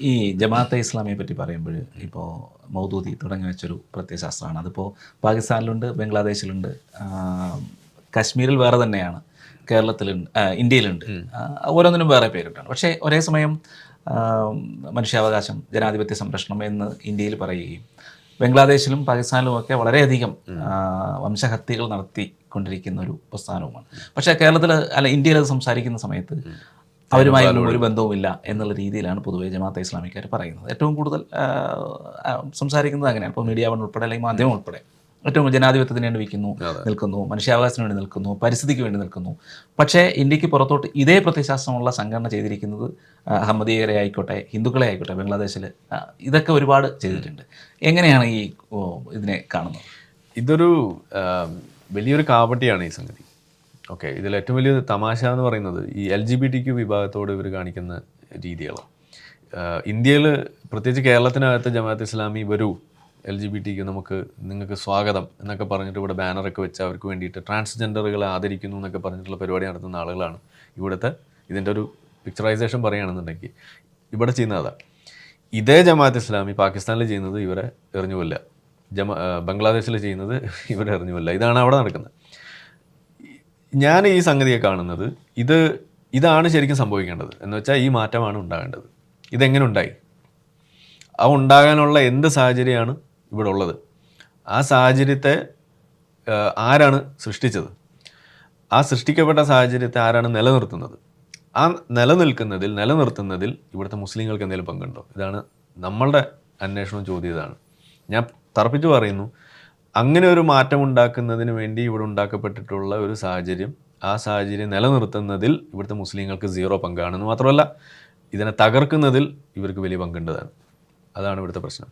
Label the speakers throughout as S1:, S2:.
S1: ഈ ജമാഅത്തെ ഇസ്ലാമിയെ പറ്റി പറയുമ്പോൾ ഇപ്പോൾ മൗദൂദി തുടങ്ങി വെച്ചൊരു പ്രത്യയശാസ്ത്രമാണ് അതിപ്പോൾ പാകിസ്ഥാനിലുണ്ട് ബംഗ്ലാദേശിലുണ്ട് കശ്മീരിൽ വേറെ തന്നെയാണ് കേരളത്തിലുണ്ട് ഇന്ത്യയിലുണ്ട്. ഓരോന്നിനും വേറെ പേരുണ്ടാണ്. പക്ഷേ ഒരേ സമയം മനുഷ്യാവകാശം ജനാധിപത്യ സംരക്ഷണം എന്ന് ഇന്ത്യയിൽ പറയുകയും ബംഗ്ലാദേശിലും പാകിസ്ഥാനിലും ഒക്കെ വളരെയധികം വംശഹത്യകൾ നടത്തിക്കൊണ്ടിരിക്കുന്ന ഒരു പ്രസ്ഥാനവുമാണ്. പക്ഷേ കേരളത്തിൽ അല്ല ഇന്ത്യയിൽ അത് സംസാരിക്കുന്ന സമയത്ത് അവരുമായി ഒരു ബന്ധവുമില്ല എന്നുള്ള രീതിയിലാണ് പൊതുവെ ജമാഅത്തെ ഇസ്ലാമിക്കാർ പറയുന്നത്. ഏറ്റവും കൂടുതൽ സംസാരിക്കുന്നത് അങ്ങനെയാണ്. ഇപ്പോൾ മീഡിയ വൺ ഉൾപ്പെടെ അല്ലെങ്കിൽ മാധ്യമം ഉൾപ്പെടെ ഏറ്റവും കൂടുതൽ ജനാധിപത്യത്തിന് വേണ്ടി വയ്ക്കുന്നു നിൽക്കുന്നു മനുഷ്യാവകാശത്തിന് വേണ്ടി നിൽക്കുന്നു പരിസ്ഥിതിക്ക് വേണ്ടി നിൽക്കുന്നു. പക്ഷേ ഇന്ത്യയ്ക്ക് പുറത്തോട്ട് ഇതേ പ്രത്യയശാസ്ത്രമുള്ള സംഘടന ചെയ്തിരിക്കുന്നത് അഹമ്മദീയരെ ആയിക്കോട്ടെ ഹിന്ദുക്കളെ ആയിക്കോട്ടെ ബംഗ്ലാദേശിൽ ഇതൊക്കെ ഒരുപാട് ചെയ്തിട്ടുണ്ട്. എങ്ങനെയാണ് ഈ ഇതിനെ കാണുന്നത്?
S2: ഇതൊരു വലിയൊരു കാപട്ടിയാണ് ഈ സംഗതി. ഓക്കെ ഇതിൽ ഏറ്റവും വലിയ തമാശ എന്ന് പറയുന്നത് ഈ L G B T Q വിഭാഗത്തോട് ഇവർ കാണിക്കുന്ന രീതികളാണ്. ഇന്ത്യയിൽ പ്രത്യേകിച്ച് കേരളത്തിനകത്ത് ജമാഅത്ത് ഇസ്ലാമി വരൂ എൽ ജി ബി ടിക്ക് നമുക്ക് നിങ്ങൾക്ക് സ്വാഗതം എന്നൊക്കെ പറഞ്ഞിട്ട് ഇവിടെ ബാനറൊക്കെ വെച്ച് അവർക്ക് വേണ്ടിയിട്ട് ട്രാൻസ്ജെൻഡറുകളെ ആദരിക്കുന്നു എന്നൊക്കെ പറഞ്ഞിട്ടുള്ള പരിപാടി നടത്തുന്ന ആളുകളാണ്. ഇവിടുത്തെ ഇതിന്റെ ഒരു പിക്ചറൈസേഷൻ പറയുകയാണെന്നുണ്ടെങ്കിൽ ഇവിടെ ചെയ്യുന്നത് അതാ. ഇതേ ജമാഅത്ത് ഇസ്ലാമി പാകിസ്ഥാനിൽ ചെയ്യുന്നത് ഇവരെ എറിഞ്ഞുമില്ല ജമ ബംഗ്ലാദേശിൽ ചെയ്യുന്നത് ഇവരെ എറിഞ്ഞുമില്ല ഇതാണ് അവിടെ നടക്കുന്നത്. ഞാൻ ഈ സംഗതിയെ കാണുന്നത് ഇത് ഇതാണ് ശരിക്കും സംഭവിക്കേണ്ടത് എന്ന് വെച്ചാൽ ഈ മാറ്റമാണ് ഉണ്ടാകേണ്ടത്. ഇതെങ്ങനെ ഉണ്ടായി? ആ ഉണ്ടാകാനുള്ള എന്ത് സാഹചര്യമാണ് ഇവിടെ ഉള്ളത്? ആ സാഹചര്യത്തെ ആരാണ് സൃഷ്ടിച്ചത്? ആ സൃഷ്ടിക്കപ്പെട്ട സാഹചര്യത്തെ ആരാണ് നിലനിർത്തുന്നത്? ആ നിലനിൽക്കുന്നതിൽ നിലനിർത്തുന്നതിൽ ഇവിടുത്തെ മുസ്ലിങ്ങൾക്ക് എന്തെങ്കിലും പങ്കുണ്ടോ? ഇതാണ് നമ്മളുടെ അന്വേഷണം ചോദ്യം ഇതാണ്. ഞാൻ തറപ്പിച്ച് പറയുന്നു അങ്ങനെ ഒരു മാറ്റം ഉണ്ടാക്കുന്നതിന് വേണ്ടി ഇവിടെ ഉണ്ടാക്കപ്പെട്ടിട്ടുള്ള ഒരു സാഹചര്യം ആ സാഹചര്യം നിലനിർത്തുന്നതിൽ ഇവിടുത്തെ മുസ്ലിങ്ങൾക്ക് സീറോ പങ്കാണെന്ന് മാത്രമല്ല ഇതിനെ തകർക്കുന്നതിൽ ഇവർക്ക് വലിയ പങ്കുണ്ടതാണ്. അതാണ് ഇവിടുത്തെ പ്രശ്നം.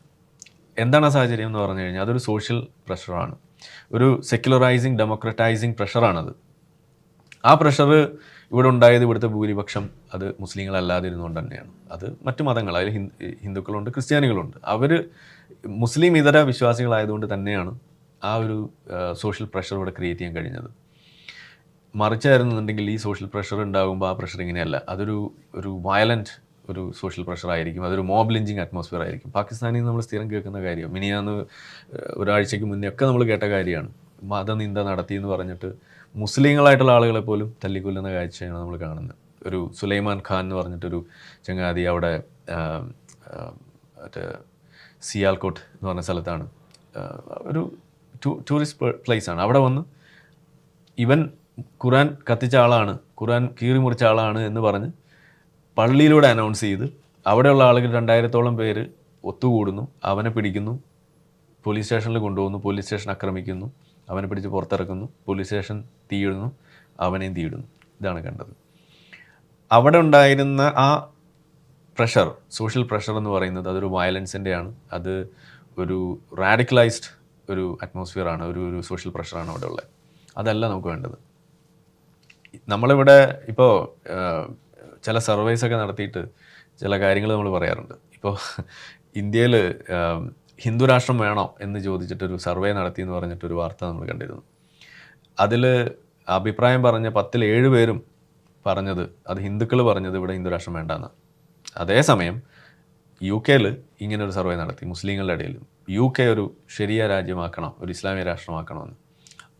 S2: എന്താണ് ആ സാഹചര്യം എന്ന് പറഞ്ഞു കഴിഞ്ഞാൽ അതൊരു സോഷ്യൽ പ്രഷറാണ് ഒരു സെക്യുലറൈസിങ് ഡെമോക്രറ്റൈസിങ് പ്രഷറാണത് ആ പ്രഷർ ഇവിടെ ഉണ്ടായത് ഇവിടുത്തെ ഭൂരിപക്ഷം അത് മുസ്ലിങ്ങളല്ലാതിരുന്നുകൊണ്ട് തന്നെയാണ്. അത് മറ്റു മതങ്ങൾ അതിൽ ഹിന്ദു ഹിന്ദുക്കളുണ്ട് ക്രിസ്ത്യാനികളുണ്ട്. അവർ മുസ്ലിം ഇതര വിശ്വാസികളായതുകൊണ്ട് തന്നെയാണ് ആ ഒരു സോഷ്യൽ പ്രഷർ ഇവിടെ ക്രിയേറ്റ് ചെയ്യാൻ കഴിഞ്ഞത്. മറിച്ചായിരുന്നുണ്ടെങ്കിൽ ഈ സോഷ്യൽ പ്രഷർ ഉണ്ടാകുമ്പോൾ ആ പ്രഷർ ഇങ്ങനെയല്ല. അതൊരു ഒരു വയലന്റ് ഒരു സോഷ്യൽ പ്രഷർ ആയിരിക്കും. അതൊരു മോബ് ലിഞ്ചിങ് അറ്റ്മോസ്ഫിയർ ആയിരിക്കും. പാകിസ്ഥാനിൽ നിന്ന് നമ്മൾ സ്ഥിരം കേൾക്കുന്ന കാര്യം മിനിയാന്ന് ഒരാഴ്ചയ്ക്ക് മുന്നേ ഒക്കെ നമ്മൾ കേട്ട കാര്യമാണ്. മതനിന്ദ നടത്തി എന്ന് പറഞ്ഞിട്ട് മുസ്ലിങ്ങളായിട്ടുള്ള ആളുകളെ പോലും തല്ലിക്കൊല്ലുന്ന കാഴ്ചയാണ് നമ്മൾ കാണുന്നത്. ഒരു സുലൈമാൻ ഖാൻ എന്ന് പറഞ്ഞിട്ടൊരു ചങ്ങാതി അവിടെ മറ്റേ സിയാൽകോട്ട് എന്ന് പറഞ്ഞ സ്ഥലത്താണ്. ഒരു ടൂറിസ്റ്റ് പ്ലേസ് ആണ് അവിടെ വന്ന് ഇവൻ ഖുറാൻ കത്തിച്ച ആളാണ് ഖുറാൻ കീറി മുറിച്ച ആളാണ് എന്ന് പറഞ്ഞ് പള്ളിയിലൂടെ അനൗൺസ് ചെയ്ത് അവിടെയുള്ള ആളുകൾ രണ്ടായിരത്തോളം പേര് ഒത്തുകൂടുന്നു അവനെ പിടിക്കുന്നു പോലീസ് സ്റ്റേഷനിൽ കൊണ്ടുപോകുന്നു പോലീസ് സ്റ്റേഷൻ ആക്രമിക്കുന്നു അവനെ പിടിച്ച് പുറത്തിറക്കുന്നു പോലീസ് സ്റ്റേഷൻ തീയിടുന്നു അവനെയും തീയിടുന്നു. ഇതാണ് കണ്ടത്. അവിടെ ഉണ്ടായിരുന്ന ആ പ്രഷർ സോഷ്യൽ പ്രഷർ എന്ന് പറയുന്നത് അതൊരു വയലൻസിന്റെയാണ് അത് ഒരു റാഡിക്കലൈസ്ഡ് ഒരു അറ്റ്മോസ്ഫിയർ ആണ് ഒരു ഒരു സോഷ്യൽ പ്രഷറാണ് അവിടെ ഉള്ളത്. അതല്ല നമുക്ക് വേണ്ടത്. നമ്മളിവിടെ ഇപ്പോൾ ചില സർവേസ് ഒക്കെ നടത്തിയിട്ട് ചില കാര്യങ്ങൾ നമ്മൾ പറയാറുണ്ട്. ഇപ്പോൾ ഇന്ത്യയിൽ ഹിന്ദു രാഷ്ട്രം വേണോ എന്ന് ചോദിച്ചിട്ടൊരു സർവേ നടത്തി എന്ന് പറഞ്ഞിട്ടൊരു വാർത്ത നമ്മൾ കണ്ടിരുന്നു. അതിൽ അഭിപ്രായം പറഞ്ഞ പത്തിൽ ഏഴ് പേരും പറഞ്ഞത് അത് ഹിന്ദുക്കൾ പറഞ്ഞത് ഇവിടെ ഹിന്ദു രാഷ്ട്രം വേണ്ടെന്നാണ് അതേസമയം യു കെയിൽ ഇങ്ങനെ ഒരു സർവേ നടത്തി മുസ്ലിങ്ങളുടെ ഇടയിൽ യു കെ ഒരു ശരിയ രാജ്യമാക്കണം ഒരു ഇസ്ലാമിക രാഷ്ട്രമാക്കണമെന്ന്.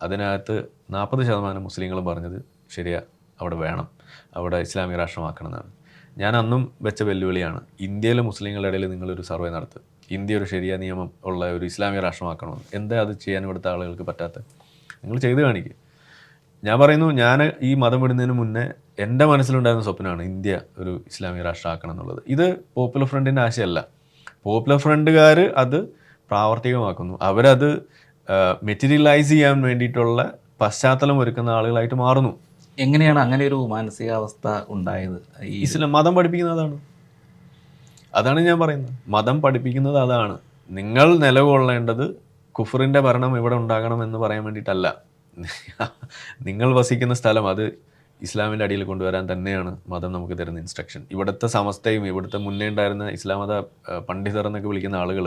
S2: അതിനകത്ത് നാൽപ്പത് ശതമാനം മുസ്ലിങ്ങൾ പറഞ്ഞത് ശരിയ അവിടെ വേണം അവിടെ ഇസ്ലാമിക രാഷ്ട്രമാക്കണം എന്നാണ് ഞാൻ അന്നും വെച്ച വെല്ലുവിളിയാണ് ഇന്ത്യയിലെ മുസ്ലിങ്ങളുടെ ഇടയിൽ നിങ്ങളൊരു സർവേ നടത്തുക ഇന്ത്യ ഒരു ശരിയ നിയമം ഉള്ള ഒരു ഇസ്ലാമിക രാഷ്ട്രമാക്കണമെന്ന്. എന്താ അത് ചെയ്യാൻ ഇവിടുത്തെ ആളുകൾക്ക് പറ്റാത്ത? നിങ്ങൾ ചെയ്ത് കാണിക്കുക ഞാൻ പറയുന്നു ഞാൻ ഈ മതം വിടുന്നതിന് മുന്നേ എന്റെ മനസ്സിലുണ്ടായിരുന്ന സ്വപ്നമാണ് ഇന്ത്യ ഒരു ഇസ്ലാമിക രാഷ്ട്രമാക്കണം എന്നുള്ളത് ഇത് പോപ്പുലർ ഫ്രണ്ടിന്റെ ആശയമല്ല പോപ്പുലർ ഫ്രണ്ടുകാർ അത് പ്രാവർത്തികമാക്കുന്നു. അവരത് മെറ്റീരിയലൈസ് ചെയ്യാൻ വേണ്ടിയിട്ടുള്ള പശ്ചാത്തലം ഒരുക്കുന്ന ആളുകളായിട്ട് മാറുന്നു.
S1: എങ്ങനെയാണ് അങ്ങനെ ഒരു മാനസികാവസ്ഥ ഉണ്ടായത്? ഈ
S2: ഇസ്ലാം മതം പഠിപ്പിക്കുന്നത് അതാണ്. അതാണ് ഞാൻ പറയുന്നത്. മതം പഠിപ്പിക്കുന്നത് അതാണ്. നിങ്ങൾ നിലകൊള്ളേണ്ടത് കുഫറിന്റെ ഭരണം ഇവിടെ ഉണ്ടാകണം എന്ന് പറയാൻ വേണ്ടിയിട്ടല്ല. നിങ്ങൾ വസിക്കുന്ന സ്ഥലം അത് ഇസ്ലാമിന്റെ അടിയിൽ കൊണ്ടുവരാൻ തന്നെയാണ് മതം നമുക്ക് തരുന്ന ഇൻസ്ട്രക്ഷൻ ഇവിടുത്തെ സമസ്തയും ഇവിടുത്തെ മുന്നേ ഉണ്ടായിരുന്ന ഇസ്ലാം മത പണ്ഡിതർ എന്നൊക്കെ വിളിക്കുന്ന ആളുകൾ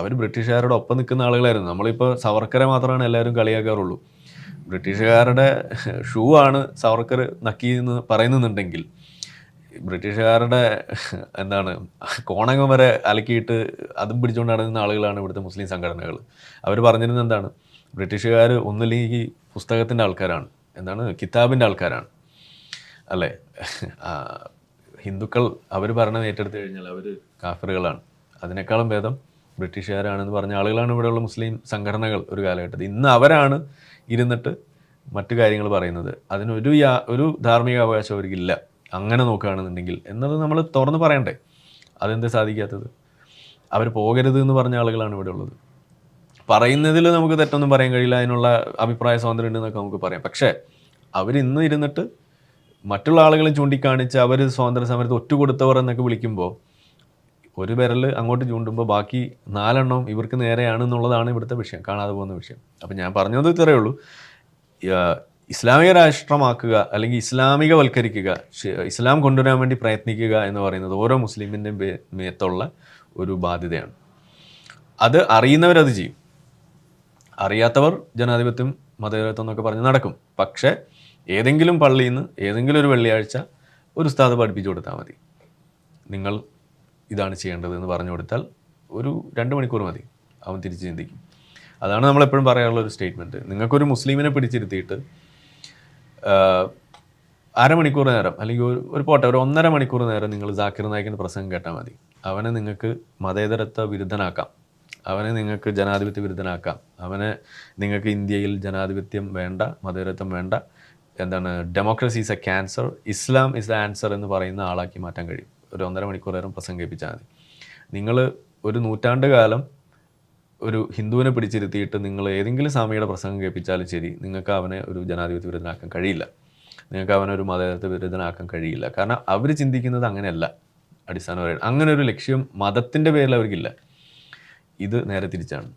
S2: അവർ ബ്രിട്ടീഷുകാരുടെ ഒപ്പം നിൽക്കുന്ന ആളുകളായിരുന്നു. നമ്മളിപ്പോൾ സവർക്കരെ മാത്രമാണ് എല്ലാവരും കളിയാക്കാറുള്ളൂ. ബ്രിട്ടീഷുകാരുടെ ഷൂ ആണ് സവർക്കർ നക്കി എന്ന് പറയുന്നുണ്ടെങ്കിൽ ബ്രിട്ടീഷുകാരുടെ എന്താണ് കോണകം വരെ അലക്കിയിട്ട് അതും പിടിച്ചുകൊണ്ട് നടന്ന ആളുകളാണ് ഇവിടുത്തെ മുസ്ലിം സംഘടനകൾ അവർ പറഞ്ഞിരുന്നത് എന്താണ് ബ്രിട്ടീഷുകാർ ഒന്നില്ലെങ്കിൽ പുസ്തകത്തിന്റെ ആൾക്കാരാണ്. എന്താണ് കിതാബിന്റെ ആൾക്കാരാണ്. അല്ലേ? ഹിന്ദുക്കൾ അവർ ഭരണം ഏറ്റെടുത്തു കഴിഞ്ഞാൽ അവർ കാഫറുകളാണ്. അതിനേക്കാളും ഭേദം ബ്രിട്ടീഷുകാരാണെന്ന് പറഞ്ഞ ആളുകളാണ് ഇവിടെയുള്ള മുസ്ലിം സംഘടനകൾ ഒരു കാലഘട്ടത്തിൽ. ഇന്ന് അവരാണ് ഇരുന്നിട്ട് മറ്റു കാര്യങ്ങൾ പറയുന്നത്. അതിനൊരു യാ ഒരു ധാർമ്മിക അവകാശം അവർക്കില്ല. അങ്ങനെ നോക്കുകയാണെന്നുണ്ടെങ്കിൽ എന്നത് നമ്മൾ തുറന്ന് പറയണ്ടേ? അതെന്താ സാധിക്കാത്തത്? അവർ പോകരുത് എന്ന് പറഞ്ഞ ആളുകളാണ് ഇവിടെ ഉള്ളത്. പറയുന്നതിൽ നമുക്ക് തെറ്റൊന്നും പറയാൻ കഴിയില്ല. അതിനുള്ള അഭിപ്രായ സ്വാതന്ത്ര്യം ഉണ്ടെന്നൊക്കെ നമുക്ക് പറയാം. പക്ഷേ അവരിന്ന് ഇരുന്നിട്ട് മറ്റുള്ള ആളുകളെ ചൂണ്ടിക്കാണിച്ച് അവർ സ്വാതന്ത്ര്യ സമരത്ത് ഒറ്റുകൊടുത്തവർ എന്നൊക്കെ വിളിക്കുമ്പോൾ ഒരു വിരൽ അങ്ങോട്ട് ചൂണ്ടുമ്പോൾ ബാക്കി നാലെണ്ണം ഇവർക്ക് നേരെയാണ് എന്നുള്ളതാണ് ഇവിടുത്തെ വിഷയം കാണാതെ പോകുന്ന വിഷയം. അപ്പം ഞാൻ പറഞ്ഞത് ഇത്രയേ ഉള്ളൂ. ഇസ്ലാമിക രാഷ്ട്രമാക്കുക അല്ലെങ്കിൽ ഇസ്ലാമികവൽക്കരിക്കുക ഇസ്ലാം കൊണ്ടുവരാൻ വേണ്ടി പ്രയത്നിക്കുക എന്ന് പറയുന്നത് ഓരോ മുസ്ലിമിന്റെയും മേത്തുള്ള ഒരു ബാധ്യതയാണ്. അത് അറിയുന്നവരത് ചെയ്യും. അറിയാത്തവർ ജനാധിപത്യം മതേതരത്വം എന്നൊക്കെ പറഞ്ഞ് നടക്കും. പക്ഷേ ഏതെങ്കിലും പള്ളിയിൽ നിന്ന് ഏതെങ്കിലും ഒരു വെള്ളിയാഴ്ച ഒരു ഉസ്താദ് പഠിപ്പിച്ചു കൊടുത്താൽ മതി. നിങ്ങൾ ഇതാണ് ചെയ്യേണ്ടത് എന്ന് പറഞ്ഞു കൊടുത്താൽ ഒരു രണ്ട് മണിക്കൂർ മതി. അവൻ തിരിച്ച് ചിന്തിക്കും. അതാണ് നമ്മളെപ്പോഴും പറയാനുള്ള ഒരു സ്റ്റേറ്റ്മെന്റ് നിങ്ങൾക്കൊരു മുസ്ലിമിനെ പിടിച്ചിരുത്തിയിട്ട് അരമണിക്കൂർ നേരം അല്ലെങ്കിൽ ഒരു ഒരു പോട്ടെ ഒരു ഒന്നര മണിക്കൂർ നേരം നിങ്ങൾ ജാക്കിർ നായിക്കിന്റെ പ്രസംഗം കേട്ടാൽ മതി. അവനെ നിങ്ങൾക്ക് മതേതരത്വ വിരുദ്ധനാക്കാം. അവനെ നിങ്ങൾക്ക് ജനാധിപത്യ വിരുദ്ധനാക്കാം. അവനെ നിങ്ങൾക്ക് ഇന്ത്യയിൽ ജനാധിപത്യം വേണ്ട മതേതരത്വം വേണ്ട. എന്താണ് democracy is a cancer Islam is the answer എന്ന് പറയുന്ന ആളാക്കി മാറ്റാൻ കഴിയും. ഒരു ഒന്നര മണിക്കൂർ നേരം പ്രസംഗിപ്പിച്ചാൽ മതി. നിങ്ങൾ ഒരു നൂറ്റാണ്ട് കാലം ഒരു ഹിന്ദുവിനെ പിടിച്ചിരുത്തിയിട്ട് നിങ്ങൾ ഏതെങ്കിലും സ്വാമിയുടെ പ്രസംഗം കേൾപ്പിച്ചാലും ശരി നിങ്ങൾക്ക് അവനെ ഒരു ജനാധിപത്യ വിരുദ്ധനാക്കാൻ കഴിയില്ല. നിങ്ങൾക്ക് അവനെ ഒരു മതേതര വിരുദ്ധനാക്കാൻ കഴിയില്ല. കാരണം അവർ ചിന്തിക്കുന്നത് അങ്ങനെയല്ല അടിസ്ഥാനപരമായിട്ട്. അങ്ങനെ ഒരു ലക്ഷ്യം മതത്തിന്റെ പേരിൽ അവർക്കില്ല. ഇത് നേരെ തിരിച്ചാണ്.